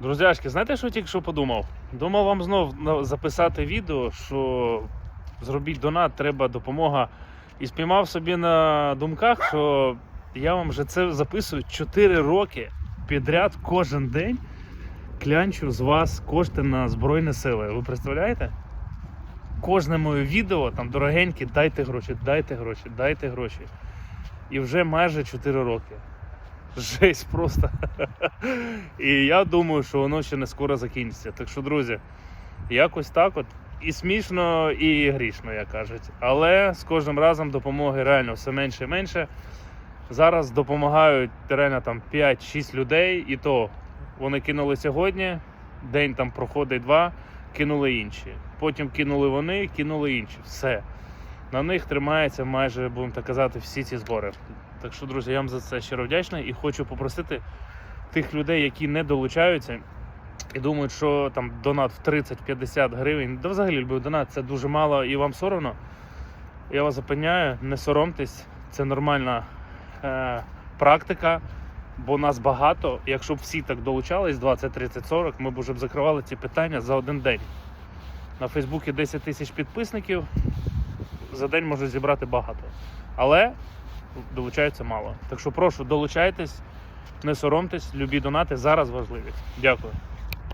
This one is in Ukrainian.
Друзяшки, знаєте, що я тільки що подумав? Думав вам знов записати відео, що зробіть донат, треба допомога. І спіймав собі на думках, що я вам вже це записую 4 роки підряд кожен день. Клянчу з вас кошти на Збройні Сили. Ви представляєте? Кожне моє відео там дорогенькі, дайте гроші, дайте гроші, дайте гроші. І вже майже 4 роки. Жесть просто. І я думаю, що воно ще не скоро закінчиться. Так що, друзі, якось так от. І смішно, і грішно, як кажуть. Але з кожним разом допомоги реально все менше і менше. Зараз допомагають реально там 5-6 людей, і то вони кинули сьогодні, день там проходить два, кинули інші. Потім кинули вони, кинули інші. Все. На них тримається майже, будемо так казати, всі ці збори. Так що, друзі, я вам за це щиро вдячний і хочу попросити тих людей, які не долучаються і думають, що там донат в 30-50 гривень, да взагалі любий донат це дуже мало і вам соромно. Я вас запевняю, не соромтесь, це нормальна е, практика, бо нас багато. Якщо б всі так долучались, 20, 30, 40, ми б вже б закривали ці питання за один день. На Фейсбуці 10 тисяч підписників. За день можуть зібрати багато. Але долучаються мало. Так що прошу, долучайтесь, не соромтесь, любі донати зараз важливі. Дякую.